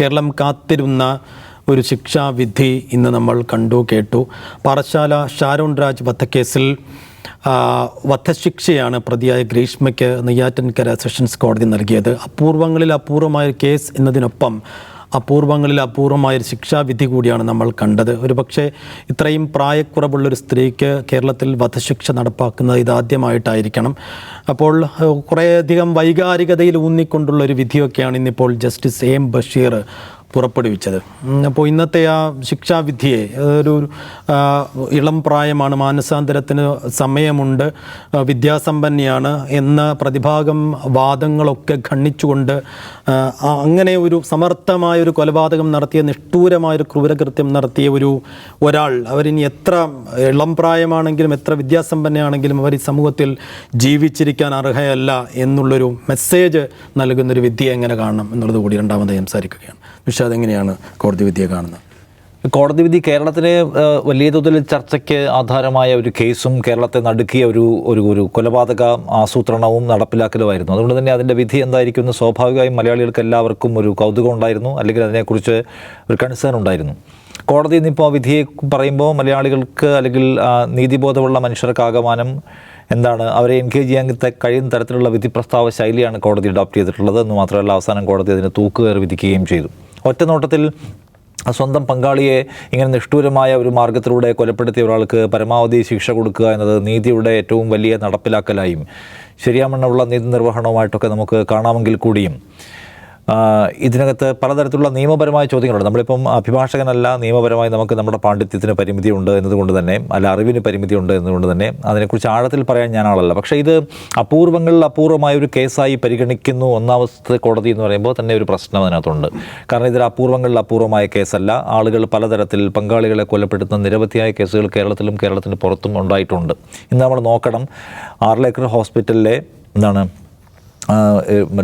കേരളം കാത്തിരുന്ന ഒരു ശിക്ഷാവിധി ഇന്ന് നമ്മൾ കണ്ടു കേട്ടു. പാറശാല ഷാരോൺ രാജ് വധക്കേസിൽ വധശിക്ഷയാണ് പ്രതിയായ ഗ്രീഷ്മയ്ക്ക് നെയ്യാറ്റൻകര സെഷൻസ് കോടതി നൽകിയത്. അപൂർവങ്ങളിൽ അപൂർവമായ കേസ് എന്നതിനൊപ്പം അപൂർവങ്ങളിൽ അപൂർവമായ ഒരു ശിക്ഷാവിധി കൂടിയാണ് നമ്മൾ കണ്ടത്. ഒരുപക്ഷെ ഇത്രയും പ്രായക്കുറവുള്ളൊരു സ്ത്രീക്ക് കേരളത്തിൽ വധശിക്ഷ നടപ്പാക്കുന്നത് ഇതാദ്യമായിട്ടായിരിക്കണം. അപ്പോൾ കുറേയധികം വൈകാരികതയിൽ ഊന്നിക്കൊണ്ടുള്ള ഒരു വിധിയൊക്കെയാണ് ഇന്നിപ്പോൾ ജസ്റ്റിസ് എം ബഷീർ പുറപ്പെടുവിച്ചത്. അപ്പോൾ ഇന്നത്തെ ആ ശിക്ഷാവിധിയെ ഒരു ഇളം പ്രായമാണ് മാനസാന്തരത്തിന് സമയമുണ്ട് വിദ്യാസമ്പന്നയാണ് എന്ന പ്രതിഭാഗം വാദങ്ങളൊക്കെ ഖണ്ഡിച്ചുകൊണ്ട് അങ്ങനെ ഒരു സമർത്ഥമായ ഒരു കൊലപാതകം നടത്തിയ നിഷ്ഠൂരമായ ഒരു ക്രൂരകൃത്യം നടത്തിയ ഒരു ഒരാൾ അവരിനി എത്ര ഇളം പ്രായമാണെങ്കിലും എത്ര വിദ്യാസമ്പന്നയാണെങ്കിലും അവർ ഈ സമൂഹത്തിൽ ജീവിച്ചിരിക്കാൻ അർഹയല്ല എന്നുള്ളൊരു മെസ്സേജ് നൽകുന്നൊരു വിദ്യ എങ്ങനെ കാണണം എന്നുള്ളത് കൂടി രണ്ടാമതായി സംസാരിക്കുകയാണ്. നിഷാദ് എങ്ങനെയാണ് കോടതി വിധിയെ കാണുന്നത്? കോടതി വിധി കേരളത്തിലെ വലിയ തോതിൽ ചർച്ചയ്ക്ക് ആധാരമായ ഒരു കേസും കേരളത്തെ നടുക്കിയ ഒരു ഒരു ഒരു കൊലപാതക ആസൂത്രണവും നടപ്പിലാക്കലുമായിരുന്നു. അതുകൊണ്ട് തന്നെ അതിന്റെ വിധി എന്തായിരിക്കും എന്ന് സ്വാഭാവികമായും മലയാളികൾക്ക് എല്ലാവർക്കും ഒരു കൗതുകം ഉണ്ടായിരുന്നു. അല്ലെങ്കിൽ അതിനെക്കുറിച്ച് ഒരു കൺസേൺ ഉണ്ടായിരുന്നു. കോടതി ഇന്നിപ്പോൾ വിധിയെ പറയുമ്പോൾ മലയാളികൾക്ക് അല്ലെങ്കിൽ നീതിബോധമുള്ള മനുഷ്യർക്കാകമാനം എന്താണ് അവരെ എൻഗേജ് ചെയ്യാൻ കഴിയുന്ന തരത്തിലുള്ള വിധി പ്രസ്താവ ശൈലിയാണ് കോടതി അഡോപ്റ്റ് ചെയ്തിട്ടുള്ളത് എന്ന് മാത്രമല്ല അവസാനം കോടതി അതിനെ തൂക്കുകയറി വിധിക്കുകയും ചെയ്തു. ഒറ്റ നോട്ടത്തിൽ സ്വന്തം പങ്കാളിയെ ഇങ്ങനെ നിഷ്ഠൂരമായ ഒരു മാർഗത്തിലൂടെ കൊലപ്പെടുത്തിയ ഒരാൾക്ക് പരമാവധി ശിക്ഷ കൊടുക്കുക എന്നത് നീതിയുടെ ഏറ്റവും വലിയ നടപ്പിലാക്കലായും. ശരിയാമണ്ണമുള്ള നീതി നിർവഹണവുമായിട്ടൊക്കെ നമുക്ക് കാണാമെങ്കിൽ കൂടിയും. ഇതിനകത്ത് പലതരത്തിലുള്ള നിയമപരമായ ചോദ്യങ്ങളുണ്ട്. നമ്മളിപ്പം അഭിഭാഷകനല്ല നിയമപരമായി നമുക്ക് നമ്മുടെ പാണ്ഡിത്യത്തിന് പരിമിതിയുണ്ട് എന്നതുകൊണ്ട് തന്നെ അല്ല അറിവിന് പരിമിതിയുണ്ട് എന്നതുകൊണ്ട് തന്നെ അതിനെക്കുറിച്ച് ആഴത്തിൽ പറയാൻ ഞാൻ ആളല്ല പക്ഷേ ഇത് അപൂർവങ്ങളിൽ അപൂർവമായ ഒരു കേസായി പരിഗണിക്കുന്നു ഒന്നാമത്തെ കോടതി എന്ന് പറയുമ്പോൾ തന്നെ ഒരു പ്രശ്നം അതിനകത്തുണ്ട്. കാരണം ഇതിൽ അപൂർവങ്ങളിൽ അപൂർവമായ കേസല്ല. ആളുകൾ പലതരത്തിൽ പങ്കാളികളെ കൊലപ്പെടുത്തുന്ന നിരവധിയായ കേസുകൾ കേരളത്തിലും കേരളത്തിന് പുറത്തും ഉണ്ടായിട്ടുണ്ട്. ഇന്ന് നമ്മൾ നോക്കണം. ആർലേക്കർ ഹോസ്പിറ്റലിലെ എന്താണ്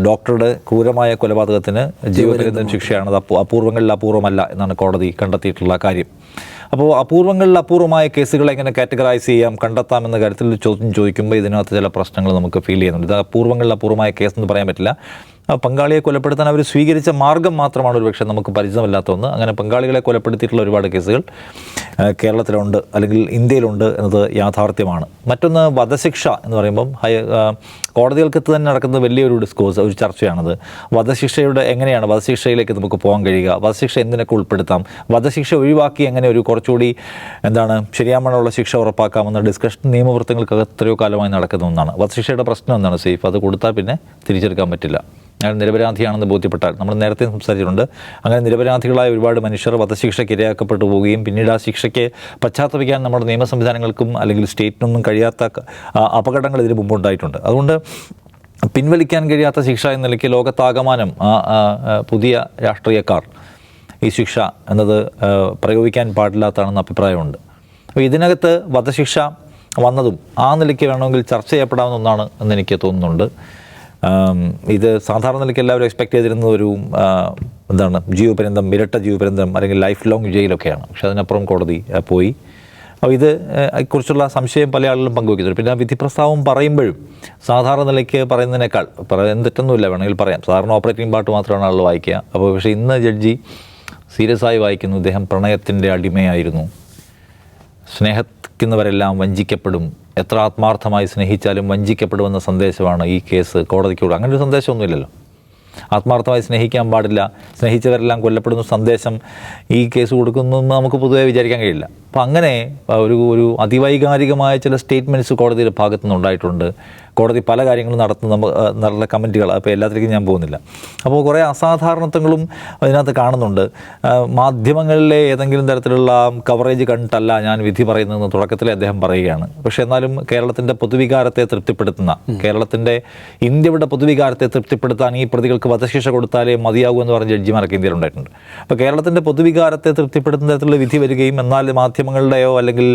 ഡോക്ടറുടെ ക്രൂരമായ കൊലപാതകത്തിന് ജീവപര്യന്തം ശിക്ഷയാണ് അത് അപൂ അപൂർവങ്ങളിൽ അപൂർവമല്ല എന്നാണ് കോടതി കണ്ടെത്തിയിട്ടുള്ള കാര്യം. അപ്പോൾ അപൂർവങ്ങളിൽ അപൂർവമായ കേസുകൾ എങ്ങനെ കാറ്റഗറൈസ് ചെയ്യാം കണ്ടെത്താം എന്ന കാര്യത്തിൽ ചോദ്യം ചോദിക്കുമ്പോൾ ഇതിനകത്ത് ചില പ്രശ്നങ്ങൾ നമുക്ക് ഫീൽ ചെയ്യുന്നുണ്ട്. ഇത് അപൂർവങ്ങളിൽ അപൂർവമായ കേസ് എന്ന് പറയാൻ പറ്റില്ല. പങ്കാളിയെ കൊലപ്പെടുത്താൻ അവർ സ്വീകരിച്ച മാർഗം മാത്രമാണ് ഒരു പക്ഷേ നമുക്ക് പരിചിതമല്ലാത്ത ഒന്ന്. അങ്ങനെ പങ്കാളികളെ കൊലപ്പെടുത്തിയിട്ടുള്ള ഒരുപാട് കേസുകൾ കേരളത്തിലുണ്ട് അല്ലെങ്കിൽ ഇന്ത്യയിലുണ്ട് എന്നത് യാഥാർത്ഥ്യമാണ്. മറ്റൊന്ന് വധശിക്ഷ എന്ന് പറയുമ്പം ഹൈ കോടതികൾക്ക് തന്നെ നടക്കുന്ന വലിയൊരു ഡിസ്കോഴ്സ് ഒരു ചർച്ചയാണത്. വധശിക്ഷയുടെ എങ്ങനെയാണ് വധശിക്ഷയിലേക്ക് നമുക്ക് പോകാൻ കഴിയുക? വധശിക്ഷ എന്തിനൊക്കെ ഉൾപ്പെടുത്താം? വധശിക്ഷ ഒഴിവാക്കി എങ്ങനെ ഒരു കുറച്ചുകൂടി എന്താണ് ശരിയാമണമുള്ള ശിക്ഷ ഉറപ്പാക്കാമെന്ന ഡിസ്കഷൻ നിയമവൃത്തങ്ങൾക്ക് എത്രയോ കാലമായി നടക്കുന്ന ഒന്നാണ്. വധശിക്ഷയുടെ പ്രശ്നം എന്താണ് സേഫ് അത് കൊടുത്താൽ പിന്നെ തിരിച്ചെടുക്കാൻ പറ്റില്ല. അയാൾ നിരപരാധിയാണെന്ന് ബോധ്യപ്പെട്ടാൽ നമ്മൾ നേരത്തെ സംസാരിച്ചിട്ടുണ്ട് അങ്ങനെ നിരപരാധികളായ ഒരുപാട് മനുഷ്യർ വധശിക്ഷയ്ക്ക് ഇരയാക്കപ്പെട്ടു പോവുകയും പിന്നീട് ആ ശിക്ഷയ്ക്ക് പശ്ചാത്തപിക്കാൻ നമ്മുടെ നിയമ സംവിധാനങ്ങൾക്കും അല്ലെങ്കിൽ സ്റ്റേറ്റിനൊന്നും കഴിയാത്ത അപകടങ്ങൾ ഇതിന് മുമ്പ് ഉണ്ടായിട്ടുണ്ട്. അതുകൊണ്ട് പിൻവലിക്കാൻ കഴിയാത്ത ശിക്ഷ എന്ന നിലയ്ക്ക് ലോകത്താകമാനം പുതിയ രാഷ്ട്രീയക്കാർ ഈ ശിക്ഷ എന്നത് പ്രയോഗിക്കാൻ പാടില്ലാത്തതാണെന്ന് അഭിപ്രായമുണ്ട്. അപ്പോൾ ഇതിനകത്ത് വധശിക്ഷ വന്നതും ആ നിലയ്ക്ക് വേണമെങ്കിൽ ചർച്ച ചെയ്യപ്പെടാവുന്ന ഒന്നാണ് എന്ന് എനിക്ക് തോന്നുന്നുണ്ട്. ഇത് സാധാരണ നിലയ്ക്ക് എല്ലാവരും എക്സ്പെക്ട് ചെയ്തിരുന്ന ഒരു എന്താണ് ജീവപര്യന്തം ഇരട്ട ജീവപര്യന്തം അല്ലെങ്കിൽ ലൈഫ് ലോങ് ജയിലൊക്കെയാണ്. പക്ഷെ അതിനപ്പുറം കോടതി പോയി. അപ്പോൾ ഇത് കുറിച്ചുള്ള സംശയം പല ആളുകളും പങ്കുവയ്ക്കുന്നുണ്ട് പിന്നെ ആ വിധി പ്രസ്താവം പറയുമ്പോഴും സാധാരണ നിലയ്ക്ക് പറയുന്നതിനേക്കാൾ പറയാൻ തെറ്റൊന്നുമില്ല വേണമെങ്കിൽ പറയാം. സാധാരണ ഓപ്പറേറ്റിംഗ് പാട്ട് മാത്രമാണ് ആളുകൾ വായിക്കുക. അപ്പോൾ പക്ഷേ ഇന്ന് ജഡ്ജി സീരിയസ് ആയി വായിക്കുന്നു. ഇദ്ദേഹം പ്രണയത്തിന്റെ അടിമയായിരുന്നു. സ്നേഹിക്കുന്നവരെല്ലാം വഞ്ചിക്കപ്പെടും. എത്ര ആത്മാർത്ഥമായി സ്നേഹിച്ചാലും വഞ്ചിക്കപ്പെടുമെന്ന സന്ദേശമാണ് ഈ കേസ് കോടതിക്കൂടെ അങ്ങനെ ഒരു സന്ദേശമൊന്നുമില്ലല്ലോ. ആത്മാർത്ഥമായി സ്നേഹിക്കാൻ പാടില്ല സ്നേഹിച്ചവരെല്ലാം കൊല്ലപ്പെടുന്ന സന്ദേശം ഈ കേസ് കൊടുക്കുന്നു എന്ന് നമുക്ക് പൊതുവെ വിചാരിക്കാൻ കഴിയില്ല. അപ്പം അങ്ങനെ ഒരു ഒരു അതിവൈകാരികമായ ചില സ്റ്റേറ്റ്മെന്റ്സ് കോടതിയുടെ ഭാഗത്തു നിന്നുണ്ടായിട്ടുണ്ട് കോടതി പല കാര്യങ്ങളും നടത്തുന്ന നമ്മൾ നല്ല കമന്റുകൾ അപ്പോൾ എല്ലാത്തിലേക്കും ഞാൻ പോകുന്നില്ല. അപ്പോൾ കുറേ അസാധാരണത്വങ്ങളും അതിനകത്ത് കാണുന്നുണ്ട്. മാധ്യമങ്ങളിലെ ഏതെങ്കിലും തരത്തിലുള്ള കവറേജ് കണ്ടിട്ടല്ല ഞാൻ വിധി പറയുന്നതെന്ന് തുടക്കത്തിൽ അദ്ദേഹം പറയുകയാണ്. പക്ഷേ എന്നാലും കേരളത്തിന്റെ പൊതുവികാരത്തെ തൃപ്തിപ്പെടുത്തുന്ന കേരളത്തിന്റെ ഇന്ത്യയുടെ പൊതുവികാരത്തെ തൃപ്തിപ്പെടുത്താൻ ഈ പ്രതികൾക്ക് വധശിക്ഷ കൊടുത്താലേ മതിയാകൂ എന്ന് പറഞ്ഞ ജഡ്ജിമാരൊക്കെ ഇന്ത്യയിലുണ്ടായിട്ടുണ്ട് അപ്പോൾ കേരളത്തിന്റെ പൊതുവികാരത്തെ തൃപ്തിപ്പെടുത്തുന്ന തരത്തിലുള്ള വിധി വരികയും എന്നാൽ മാധ്യമങ്ങളുടെയോ അല്ലെങ്കിൽ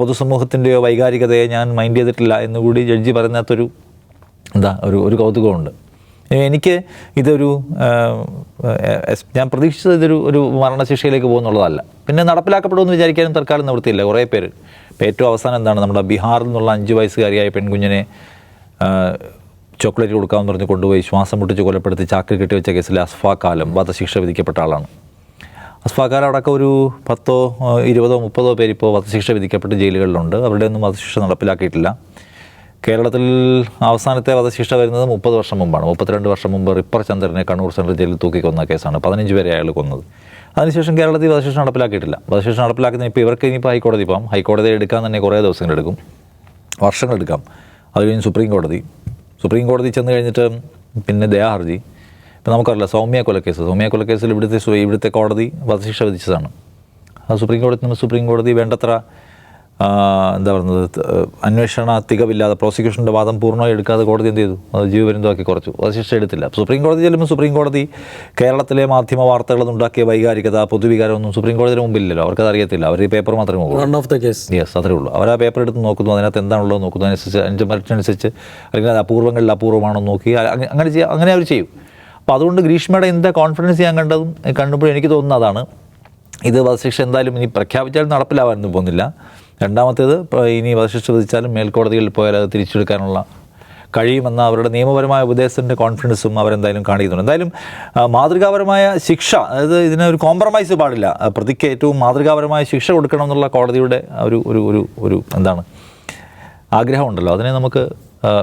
പൊതുസമൂഹത്തിന്റെയോ വൈകാരികതയെ ഞാൻ മൈൻഡ് ചെയ്തിട്ടില്ല എന്നുകൂടി ജഡ്ജി പറയുന്നതൊരു എന്താ ഒരു ഒരു കൗതുകമുണ്ട്. എനിക്ക് ഇതൊരു ഞാൻ പ്രതീക്ഷിച്ചത് ഇതൊരു ഒരു മരണശിക്ഷയിലേക്ക് പോകുന്നുള്ളതല്ല. പിന്നെ നടപ്പിലാക്കപ്പെടുമെന്ന് വിചാരിക്കാനും തൽക്കാലം നിവൃത്തിയില്ല. കുറേ പേര്. ഇപ്പോൾ ഏറ്റവും അവസാനം എന്താണ് നമ്മുടെ ബീഹാറിൽ നിന്നുള്ള അഞ്ച് വയസ്സുകാരിയായ പെൺകുഞ്ഞിനെ ചോക്ലേറ്റ് കൊടുക്കാമെന്ന് പറഞ്ഞ് കൊണ്ടുപോയി ശ്വാസം മുട്ടിച്ച് കൊലപ്പെടുത്തി ചാക്കിൽ കെട്ടിവെച്ച കേസിൽ അസ്ഫാഖ് ആലം വധശിക്ഷ വിധിക്കപ്പെട്ട ആളാണ്. അസ്ഫാഖ് ആലം അടക്കം ഒരു പത്തോ ഇരുപതോ മുപ്പതോ പേര് ഇപ്പോൾ വധശിക്ഷ വിധിക്കപ്പെട്ട് ജയിലുകളിലുണ്ട്. അവരുടെ ഒന്നും വധശിക്ഷ നടപ്പിലാക്കിയിട്ടില്ല. കേരളത്തിൽ അവസാനത്തെ വധശിക്ഷ വരുന്നത് മുപ്പത് വർഷം മുമ്പാണ്. മുപ്പത്തിരണ്ട് വർഷം മുമ്പ് റിപ്പർ ചന്ദ്രനെ കണ്ണൂർ സെൻട്രൽ ജയിലിൽ തൂക്കിക്കൊന്ന കേസാണ്. പതിനഞ്ച് പേരെ അയാൾ കൊന്നത്. അതിനുശേഷം കേരളത്തിൽ വധശിക്ഷ നടപ്പിലാക്കിയിട്ടില്ല. വധശിക്ഷ നടപ്പിലാക്കുന്ന ഇപ്പോൾ ഇവർക്ക് ഇനിയിപ്പോൾ ഹൈക്കോടതി പോകാം. ഹൈക്കോടതി എടുക്കാൻ തന്നെ കുറേ ദിവസങ്ങളെടുക്കും വർഷങ്ങളെടുക്കാം അത് കഴിഞ്ഞ് സുപ്രീം കോടതി സുപ്രീം കോടതി ചെന്ന് കഴിഞ്ഞിട്ട് പിന്നെ ദയാഹർജി ഇപ്പം നമുക്കറിയില്ല സൗമ്യ കൊലക്കേസ്. സൗമ്യ കൊലക്കേസിൽ ഇവിടുത്തെ ഇവിടുത്തെ കോടതി വധശിക്ഷ വിധിച്ചതാണ്. അത് സുപ്രീം കോടതി സുപ്രീം കോടതി വേണ്ടത്ര ആ, എന്താ പറയുന്നത് അന്വേഷണ തികവില്ലാതെ പ്രോസിക്യൂഷന്റെ വാദം പൂർണമായി എടുക്കാതെ കോടതി എന്ത് ചെയ്തു? അത് ജീവപര്യന്തമാക്കി കുറച്ചു. അത് ശിക്ഷ എടുത്തില്ല. സുപ്രീം കോടതി ചെല്ലുമ്പോൾ സുപ്രീം കോടതി കേരളത്തിലെ മാധ്യമ വാർത്തകളൊന്നും ഉണ്ടാക്കിയ വൈകാരികത പൊതുവികാരമൊന്നും സുപ്രീം കോടതിയുടെ മുമ്പില്ലല്ലോ അവർക്കത് അറിയത്തില്ല. അവർ ഈ പേപ്പർ മാത്രമേ run of the case yes അത്രേ ഉള്ളൂ. അവർ ആ പേപ്പർ എടുത്ത് നോക്കുന്നു. അതിനകത്ത് എന്താണുള്ളത് നോക്കുന്നു. അതിനനുസരിച്ച് അതിന്റെ മരത്തിനനുസരിച്ച് അല്ലെങ്കിൽ അത് അപൂർവങ്ങളിൽ അപൂർവമാണോ നോക്കി. അങ്ങനെ ചെയ്യുക അങ്ങനെ അവർ ചെയ്യും. അപ്പോൾ അതുകൊണ്ട് ഗ്രീഷ്മയുടെ എന്താ കോൺഫിഡൻസ് ഞാൻ കണ്ടതും കണ്ടപ്പോഴും എനിക്ക് തോന്നുന്നതാണ് ഇത് വധശിക്ഷ എന്തായാലും ഇനി പ്രഖ്യാപിച്ചാലും നടപ്പിലാവാനൊന്നും പോകുന്നില്ല. രണ്ടാമത്തേത് ഇനി വധശിക്ഷ വിധിച്ചാലും മേൽക്കോടതിയിൽ പോയാൽ അത് തിരിച്ചെടുക്കാനുള്ള കഴിയുമെന്ന അവരുടെ നിയമപരമായ ഉപദേശത്തിന്റെ കോൺഫിഡൻസും അവരെന്തായാലും കാണിക്കുന്നുണ്ട്. എന്തായാലും മാതൃകാപരമായ ശിക്ഷ അതായത് ഇതിനൊരു കോംപ്രമൈസ് പാടില്ല. പ്രതിക്ക് ഏറ്റവും മാതൃകാപരമായ ശിക്ഷ കൊടുക്കണം എന്നുള്ള കോടതിയുടെ ഒരു ഒരു ഒരു ഒരു എന്താണ് ആഗ്രഹമുണ്ടല്ലോ. അതിനെ നമുക്ക്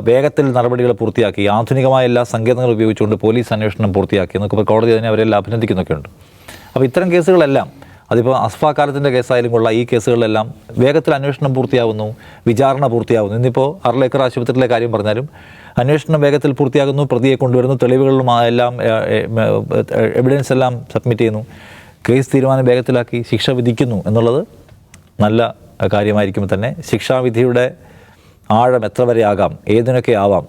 വേഗത്തിൽ നടപടികൾ പൂർത്തിയാക്കി ആധുനികമായ എല്ലാ സങ്കേതങ്ങളും ഉപയോഗിച്ചുകൊണ്ട് പോലീസ് അന്വേഷണം പൂർത്തിയാക്കി എന്നൊക്കെ കോടതി അതിനെ അവരെല്ലാം അഭിനന്ദിക്കുന്നൊക്കെ ഉണ്ട് അപ്പോൾ ഇത്തരം കേസുകളെല്ലാം അതിപ്പോൾ അസ്ഫാ കാലത്തിന്റെ കേസായാലും കൊള്ളാം ഈ കേസുകളിലെല്ലാം വേഗത്തിൽ അന്വേഷണം പൂർത്തിയാവുന്നു വിചാരണ പൂർത്തിയാവുന്നു. ഇന്നിപ്പോൾ അർലേക്കർ ആശുപത്രിയിലെ കാര്യം പറഞ്ഞാലും അന്വേഷണം വേഗത്തിൽ പൂർത്തിയാകുന്നു പ്രതിയെ കൊണ്ടുവരുന്നു തെളിവുകളും എല്ലാം എവിഡൻസ് എല്ലാം സബ്മിറ്റ് ചെയ്യുന്നു. കേസ് തീരുമാനം വേഗത്തിലാക്കി ശിക്ഷ വിധിക്കുന്നു എന്നുള്ളത് നല്ല കാര്യമായിരിക്കും തന്നെ ശിക്ഷാവിധിയുടെ ആഴം എത്ര വരെ ആകാം ഏതിനൊക്കെ ആവാം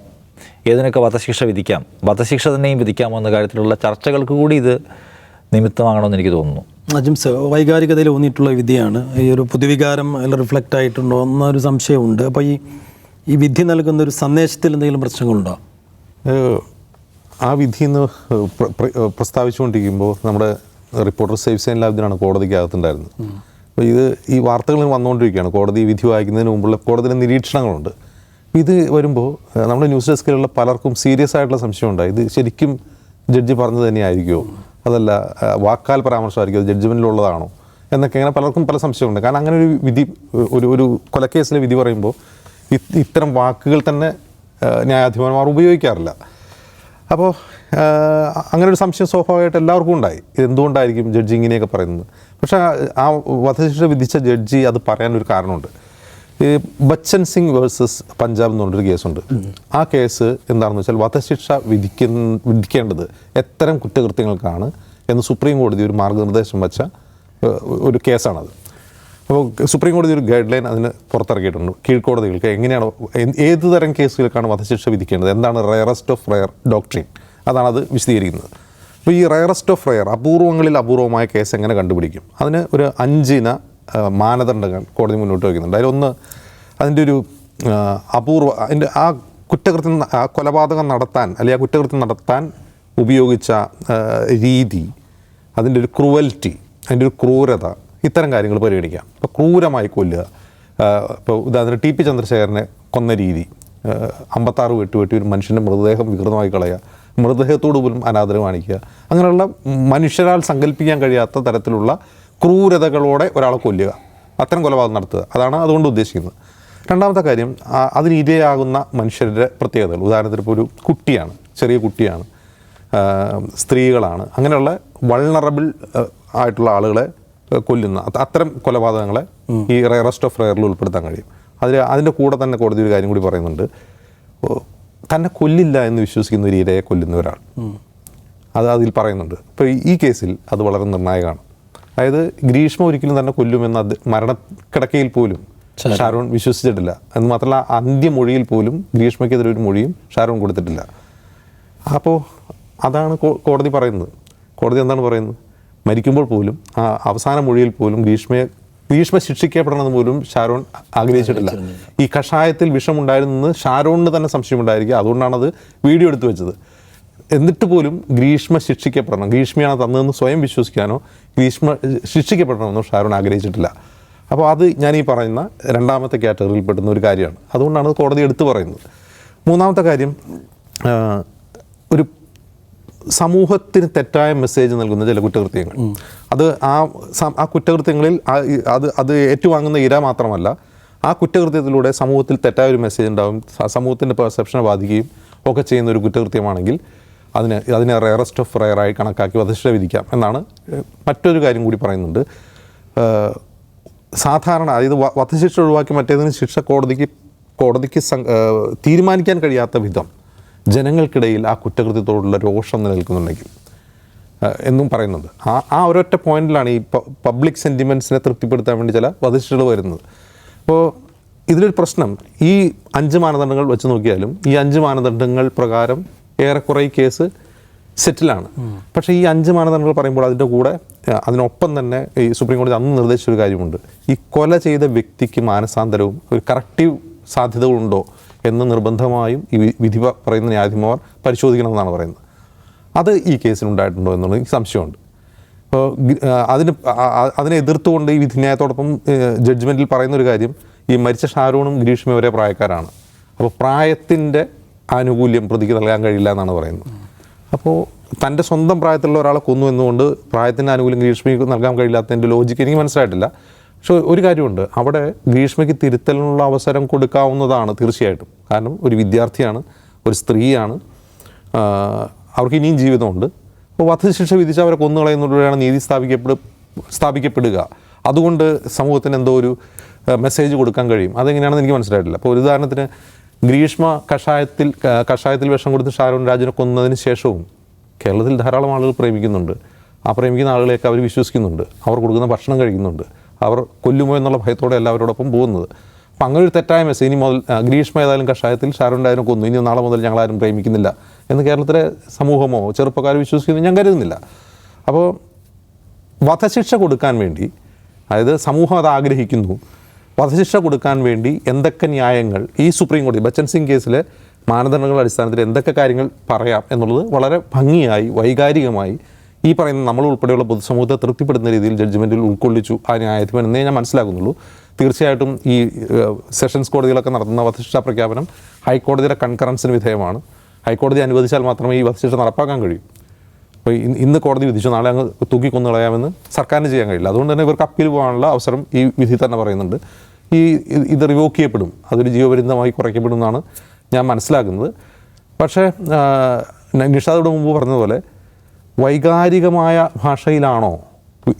ഏതിനൊക്കെ വധശിക്ഷ വിധിക്കാം വധശിക്ഷ തന്നെയും വിധിക്കാമോ എന്ന കാര്യത്തിലുള്ള ചർച്ചകൾക്ക് കൂടി ഇത് നിമിത്തമാകണമെന്ന് എനിക്ക് തോന്നുന്നു. അജിംസ് വൈകാരികതയിൽ ഊന്നിയിട്ടുള്ള വിധിയാണ്. ഈ ഒരു പുതുവികാരം അതിൽ റിഫ്ലക്റ്റ് ആയിട്ടുണ്ടോ എന്നൊരു സംശയമുണ്ട്. അപ്പോൾ ഈ ഈ വിധി നൽകുന്ന ഒരു സന്ദേശത്തിൽ എന്തെങ്കിലും പ്രശ്നങ്ങളുണ്ടോ? ആ വിധി എന്ന് പ്ര- പ്ര- പ്രസ്താവിച്ചുകൊണ്ടിരിക്കുമ്പോൾ നമ്മുടെ റിപ്പോർട്ടർ സേഫ് സൈൻ ലാബിനാണ് കോടതിക്കകത്തുണ്ടായിരുന്നത്. അപ്പോൾ ഇത് ഈ വാർത്തകൾ വന്നുകൊണ്ടിരിക്കുകയാണ്. കോടതി വിധി വായിക്കുന്നതിന് മുമ്പുള്ള കോടതിയിലെ നിരീക്ഷണങ്ങളുണ്ട്. ഇത് വരുമ്പോൾ നമ്മുടെ ന്യൂസ് ഡെസ്കിലുള്ള പലർക്കും സീരിയസ് ആയിട്ടുള്ള സംശയമുണ്ടായി. ഇത് ശരിക്കും ജഡ്ജി പറഞ്ഞത് തന്നെയായിരിക്കുമോ? അതല്ല വാക്കാൽ പരാമർശമായിരിക്കും അത് ജഡ്ജ്മെന്റിലുള്ളതാണോ എന്നൊക്കെ അങ്ങനെ പലർക്കും പല സംശയമുണ്ട്. കാരണം അങ്ങനെ ഒരു വിധി ഒരു ഒരു കൊലക്കേസിലെ വിധി പറയുമ്പോൾ ഇത്തരം വാക്കുകൾ തന്നെ ന്യായാധിപന്മാർ ഉപയോഗിക്കാറില്ല. അപ്പോൾ അങ്ങനെ ഒരു സംശയം സ്വാഭാവികമായിട്ട് എല്ലാവർക്കും ഉണ്ടായി. ഇതെന്തുകൊണ്ടായിരിക്കും ജഡ്ജി ഇങ്ങനെയൊക്കെ പറയുന്നത്? പക്ഷേ ആ വധശിക്ഷ വിധിച്ച ജഡ്ജി അത് പറയാനൊരു കാരണമുണ്ട്. ഈ ബച്ചൻ സിംഗ് വേഴ്സസ് പഞ്ചാബ് എന്ന് പറഞ്ഞൊരു കേസുണ്ട്. ആ കേസ് എന്താണെന്ന് വെച്ചാൽ വധശിക്ഷ വിധിക്ക വിധിക്കേണ്ടത് എത്തരം കുറ്റകൃത്യങ്ങൾക്കാണ് എന്ന് സുപ്രീം കോടതി ഒരു മാർഗനിർദ്ദേശം വെച്ച ഒരു കേസാണത്. അപ്പോൾ സുപ്രീം കോടതി ഒരു ഗൈഡ് ലൈൻ അതിന് പുറത്തിറക്കിയിട്ടുണ്ട്. കീഴ്ക്കോടതികൾക്ക് എങ്ങനെയാണ് ഏത് തരം കേസുകൾക്കാണ് വധശിക്ഷ വിധിക്കേണ്ടത്? എന്താണ് റയറസ്റ്റ് ഓഫ് റയർ ഡോക്ട്രിൻ അതാണ് അത് വിശദീകരിക്കുന്നത്. അപ്പോൾ ഈ റയറസ്റ്റ് ഓഫ് റയർ അപൂർവങ്ങളിൽ അപൂർവമായ കേസ് എങ്ങനെ കണ്ടുപിടിക്കും? അതിന് ഒരു അഞ്ചിന മാനദണ്ഡങ്ങൾ കോടതി മുന്നോട്ട് വയ്ക്കുന്നുണ്ട്. അതിലൊന്ന് അതിന്റെ ഒരു അപൂർവ അതിന്റെ ആ കുറ്റകൃത്യം ആ കൊലപാതകം നടത്താൻ അല്ലെങ്കിൽ ആ കുറ്റകൃത്യം നടത്താൻ ഉപയോഗിച്ച രീതി അതിന്റെ ഒരു ക്രൂവൽറ്റി അതിന്റെ ഒരു ക്രൂരത ഇത്തരം കാര്യങ്ങൾ പരിഗണിക്കാം. ഇപ്പോൾ ക്രൂരമായി കൊല്ലുക. ഇപ്പോൾ ഉദാഹരണത്തിന് ടി പി ചന്ദ്രശേഖരനെ കൊന്ന രീതി അമ്പത്താറ് വെട്ടി വെട്ടി ഒരു മനുഷ്യന്റെ മൃതദേഹം വികൃതമായി കളയുക മൃതദേഹത്തോട് പോലും അനാദരം കാണിക്കുക അങ്ങനെയുള്ള മനുഷ്യരാൽ സങ്കല്പിക്കാൻ കഴിയാത്ത തരത്തിലുള്ള ക്രൂരതകളോടെ ഒരാളെ കൊല്ലുക. അത്തരം കൊലപാതകം നടത്തുക. അതാണ് അതുകൊണ്ട് ഉദ്ദേശിക്കുന്നത്. രണ്ടാമത്തെ കാര്യം അതിനിരയാകുന്ന അതിന് ഇരയാകുന്ന മനുഷ്യരുടെ പ്രത്യേകതകൾ. ഉദാഹരണത്തിന് ഇപ്പോൾ ഒരു കുട്ടിയാണ് ചെറിയ കുട്ടിയാണ് സ്ത്രീകളാണ്. അങ്ങനെയുള്ള വൾണറബിൾ ആയിട്ടുള്ള ആളുകളെ കൊല്ലുന്ന അത്തരം കൊലപാതകങ്ങളെ ഈ റെയറസ്റ്റ് ഓഫ് റയറിൽ ഉൾപ്പെടുത്താൻ കഴിയും. അതിൽ അതിന്റെ കൂടെ തന്നെ കോടതി ഒരു കാര്യം കൂടി പറയുന്നുണ്ട്. തന്നെ കൊല്ലില്ല എന്ന് വിശ്വസിക്കുന്ന ഒരു ഇരയെ കൊല്ലുന്ന ഒരാൾ. അത് അതിൽ പറയുന്നുണ്ട്. ഇപ്പോൾ ഈ കേസിൽ അത് വളരെ നിർണായകമാണ്. അതായത് ഗ്രീഷ്മ ഒരിക്കലും തന്നെ കൊല്ലുമെന്ന് അത് മരണക്കിടക്കയിൽ പോലും ഷാരൂൺ വിശ്വസിച്ചിട്ടില്ല. എന്ന് മാത്രമല്ല അന്ത്യമൊഴിയിൽ പോലും ഗ്രീഷ്മയ്ക്കെതിരെ ഒരു മൊഴിയും ഷാരൂൺ കൊടുത്തിട്ടില്ല. അപ്പോൾ അതാണ് കോടതി പറയുന്നത്. കോടതി എന്താണ് പറയുന്നത്? മരിക്കുമ്പോൾ പോലും ആ അവസാന മൊഴിയിൽ പോലും ഗ്രീഷ്മയെ ഗ്രീഷ്മ ശിക്ഷിക്കപ്പെടണമെന്ന് പോലും ഷാരോൺ ആഗ്രഹിച്ചിട്ടില്ല. ഈ കഷായത്തിൽ വിഷമുണ്ടായിരുന്നെന്ന് ഷാരോണിന് തന്നെ സംശയമുണ്ടായിരിക്കുക അതുകൊണ്ടാണത് വീഡിയോ എടുത്തു വെച്ചത്. എന്നിട്ട് പോലും ഗ്രീഷ്മ ശിക്ഷിക്കപ്പെടണം. ഗ്രീഷ്മയാണ് തന്നതെന്ന് സ്വയം വിശ്വസിക്കാനോ ഗ്രീഷ്മ ശിക്ഷിക്കപ്പെടണമെന്നോ ഷാരോൺ ആഗ്രഹിച്ചിട്ടില്ല. അപ്പോൾ അത് ഞാൻ ഈ പറയുന്ന രണ്ടാമത്തെ കാറ്റഗറിയിൽ പെടുന്ന ഒരു കാര്യമാണ്. അതുകൊണ്ടാണ് അത് കോടതി എടുത്തു പറയുന്നത്. മൂന്നാമത്തെ കാര്യം ഒരു സമൂഹത്തിന് തെറ്റായ മെസ്സേജ് നൽകുന്ന ചില കുറ്റകൃത്യങ്ങൾ. അത് ആ ആ കുറ്റകൃത്യങ്ങളിൽ ആ അത് അത് ഏറ്റുവാങ്ങുന്ന ഇര മാത്രമല്ല ആ കുറ്റകൃത്യത്തിലൂടെ സമൂഹത്തിൽ തെറ്റായ ഒരു മെസ്സേജ് ഉണ്ടാവും സമൂഹത്തിന്റെ പെർസെപ്ഷനെ ബാധിക്കുകയും ഒക്കെ ചെയ്യുന്ന ഒരു കുറ്റകൃത്യമാണെങ്കിൽ അതിന് അതിനെ റയറസ്റ്റ് ഓഫ് റയറായി കണക്കാക്കി വധശിക്ഷ വിധിക്കാം എന്നാണ് മറ്റൊരു കാര്യം കൂടി പറയുന്നുണ്ട്. സാധാരണ അതായത് വധശിക്ഷ ഒഴിവാക്കി മറ്റേതിന് ശിക്ഷ കോടതിക്ക് കോടതിക്ക് തീരുമാനിക്കാൻ കഴിയാത്ത വിധം ജനങ്ങൾക്കിടയിൽ ആ കുറ്റകൃത്യത്തോടുള്ള രോഷം നിലനിൽക്കുന്നുണ്ടെങ്കിൽ എന്നും പറയുന്നുണ്ട്. ആ ആ ഒരൊറ്റ പോയിന്റിലാണ് ഈ പബ്ലിക് സെന്റിമെന്റ്സിനെ തൃപ്തിപ്പെടുത്താൻ വേണ്ടി ചില വധശിക്ഷകൾ വരുന്നത്. അപ്പോൾ ഇതിലൊരു പ്രശ്നം ഈ അഞ്ച് മാനദണ്ഡങ്ങൾ വെച്ച് നോക്കിയാലും ഈ അഞ്ച് മാനദണ്ഡങ്ങൾ പ്രകാരം ഏറെക്കുറെ ഈ കേസ് സെറ്റിലാണ്. പക്ഷേ ഈ അഞ്ച് മാനദണ്ഡങ്ങൾ പറയുമ്പോൾ അതിന്റെ കൂടെ അതിനൊപ്പം തന്നെ ഈ സുപ്രീം കോടതി അന്ന് നിർദ്ദേശിച്ചൊരു കാര്യമുണ്ട്. ഈ കൊല ചെയ്ത വ്യക്തിക്ക് മാനസാന്തരവും ഒരു കറക്റ്റീവ് സാധ്യതകളുണ്ടോ എന്ന് നിർബന്ധമായും ഈ വിധി പറയുന്ന ന്യായാധിപന്മാർ പരിശോധിക്കണമെന്നാണ് പറയുന്നത്. അത് ഈ കേസിനുണ്ടായിട്ടുണ്ടോ എന്നുള്ള എനിക്ക് സംശയമുണ്ട്. അപ്പോൾ അതിന് അതിനെ എതിർത്തുകൊണ്ട് ഈ വിധിന്യായത്തോടൊപ്പം ജഡ്ജ്മെന്റിൽ പറയുന്ന ഒരു കാര്യം ഈ മരിച്ച ഷാരൂണും ഗ്രീഷ്മയും ഒരേ പ്രായക്കാരാണ്. അപ്പോൾ പ്രായത്തിന്റെ ആനുകൂല്യം പ്രതിക്ക് നൽകാൻ കഴിയില്ല എന്നാണ് പറയുന്നത്. അപ്പോൾ തന്റെ സ്വന്തം പ്രായത്തിലുള്ള ഒരാളെ കൊന്നു എന്നുകൊണ്ട് പ്രായത്തിന്റെ ആനുകൂല്യം ഗ്രീഷ്മയ്ക്ക് നൽകാൻ കഴിയില്ലാത്തതിന്റെ ലോജിക്ക് എനിക്ക് മനസ്സിലായിട്ടില്ല. പക്ഷേ ഒരു കാര്യമുണ്ട്. അവിടെ ഗ്രീഷ്മയ്ക്ക് തിരുത്തലിനുള്ള അവസരം കൊടുക്കാവുന്നതാണ് തീർച്ചയായിട്ടും. കാരണം ഒരു വിദ്യാർത്ഥിയാണ് ഒരു സ്ത്രീയാണ്. അവർക്ക് ഇനിയും ജീവിതമുണ്ട്. അപ്പോൾ വധശിക്ഷ വിധിച്ച് അവരെ കൊന്നുകളയുന്നതിലൂടെയാണ് നീതി സ്ഥാപിക്കപ്പെടു സ്ഥാപിക്കപ്പെടുക. അതുകൊണ്ട് സമൂഹത്തിന് എന്തോ ഒരു മെസ്സേജ് കൊടുക്കാൻ കഴിയും. അതെങ്ങനെയാണെന്ന് എനിക്ക് മനസ്സിലായിട്ടില്ല. അപ്പോൾ ഒരു ഉദാഹരണത്തിന് ഗ്രീഷ്മ കഷായത്തിൽ കഷായത്തിൽ വിഷം കൊടുത്ത് ഷാരോൺ രാജിനെ കൊന്നതിന് ശേഷവും കേരളത്തിൽ ധാരാളം ആളുകൾ പ്രേമിക്കുന്നുണ്ട്. ആ പ്രേമിക്കുന്ന ആളുകളെയൊക്കെ അവർ വിശ്വസിക്കുന്നുണ്ട്. അവർ കൊടുക്കുന്ന ഭക്ഷണം കഴിക്കുന്നുണ്ട്. അവർ കൊല്ലുമോ എന്നുള്ള ഭയത്തോടെ എല്ലാവരോടൊപ്പം പോകുന്നത്. അപ്പം അങ്ങനെ ഒരു തെറ്റായ മെസ്സേജ് ഇനി മുതൽ ഗ്രീഷ്മ ഏതായാലും കഷായത്തിൽ ഷാരോൺ രാജിനെ കൊന്നു. ഇനി നാളെ മുതൽ ഞങ്ങളാരും പ്രേമിക്കുന്നില്ല എന്ന് കേരളത്തിലെ സമൂഹമോ ചെറുപ്പക്കാർ വിശ്വസിക്കുന്നു ഞാൻ കരുതുന്നില്ല. അപ്പോൾ വധശിക്ഷ കൊടുക്കാൻ വേണ്ടി അതായത് സമൂഹം അത് ആഗ്രഹിക്കുന്നു. വധശിക്ഷ കൊടുക്കാൻ വേണ്ടി എന്തൊക്കെ ന്യായങ്ങൾ ഈ സുപ്രീം കോടതി ബച്ചൻ സിംഗ് കേസിലെ മാനദണ്ഡങ്ങളുടെ അടിസ്ഥാനത്തിൽ എന്തൊക്കെ കാര്യങ്ങൾ പറയാം എന്നുള്ളത് വളരെ ഭംഗിയായി വൈകാരികമായി ഈ പറയുന്ന നമ്മൾ ഉൾപ്പെടെയുള്ള പൊതുസമൂഹത്തെ തൃപ്തിപ്പെടുന്ന രീതിയിൽ ജഡ്ജ്മെന്റിൽ ഉൾക്കൊള്ളിച്ചു ആ ന്യായാധിപൻ എന്നേ ഞാൻ മനസ്സിലാക്കുന്നുള്ളൂ. തീർച്ചയായിട്ടും ഈ സെഷൻസ് കോടതികളൊക്കെ നടത്തുന്ന വധശിക്ഷ പ്രഖ്യാപനം ഹൈക്കോടതിയുടെ കൺകറൻസിന് വിധേയമാണ്. ഹൈക്കോടതി അനുവദിച്ചാൽ മാത്രമേ ഈ വധശിക്ഷ നടപ്പാക്കാൻ കഴിയൂ. അപ്പോൾ ഇന്ന് കോടതി വിധിച്ചു നാളെ അങ്ങ് തൂക്കിക്കൊന്നു കളയാമെന്ന് സർക്കാരിന് ചെയ്യാൻ കഴിയില്ല. അതുകൊണ്ട് തന്നെ ഇവർക്ക് അപ്പീൽ പോകാനുള്ള അവസരം ഈ വിധി തന്നെ പറയുന്നുണ്ട്. ഈ ഇത് റിവോക്ക് ചെയ്യപ്പെടും. അതൊരു ജീവപര്യന്തമായി കുറയ്ക്കപ്പെടും എന്നാണ് ഞാൻ മനസ്സിലാക്കുന്നത്. പക്ഷേ നിഷാദോട് മുമ്പ് പറഞ്ഞതുപോലെ വൈകാരികമായ ഭാഷയിലാണോ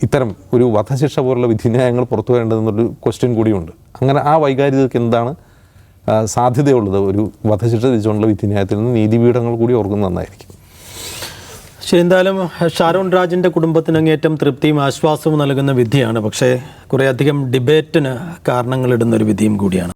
ഇത്തരം ഒരു വധശിക്ഷ പോലുള്ള വിധിന്യായങ്ങൾ പുറത്തു വരേണ്ടതെന്നൊരു ക്വസ്റ്റ്യൻ കൂടിയുണ്ട്. അങ്ങനെ ആ വൈകാരികതയ്ക്ക് എന്താണ് സാധ്യതയുള്ളത്? ഒരു വധശിക്ഷ വിധിച്ചുകൊണ്ടുള്ള വിധിന്യായത്തിൽ നിന്ന് നീതിപീഠങ്ങൾ കൂടി ഓർക്കുന്നത് നന്നായിരിക്കും. ശരി എന്തായാലും ഷാരോൺ രാജിന്റെ കുടുംബത്തിന് അങ്ങേറ്റം തൃപ്തിയും ആശ്വാസവും നൽകുന്ന വിധിയാണ്. പക്ഷേ കുറേയധികം ഡിബേറ്റിന് കാരണങ്ങളിടുന്ന ഒരു വിധിയും കൂടിയാണ്.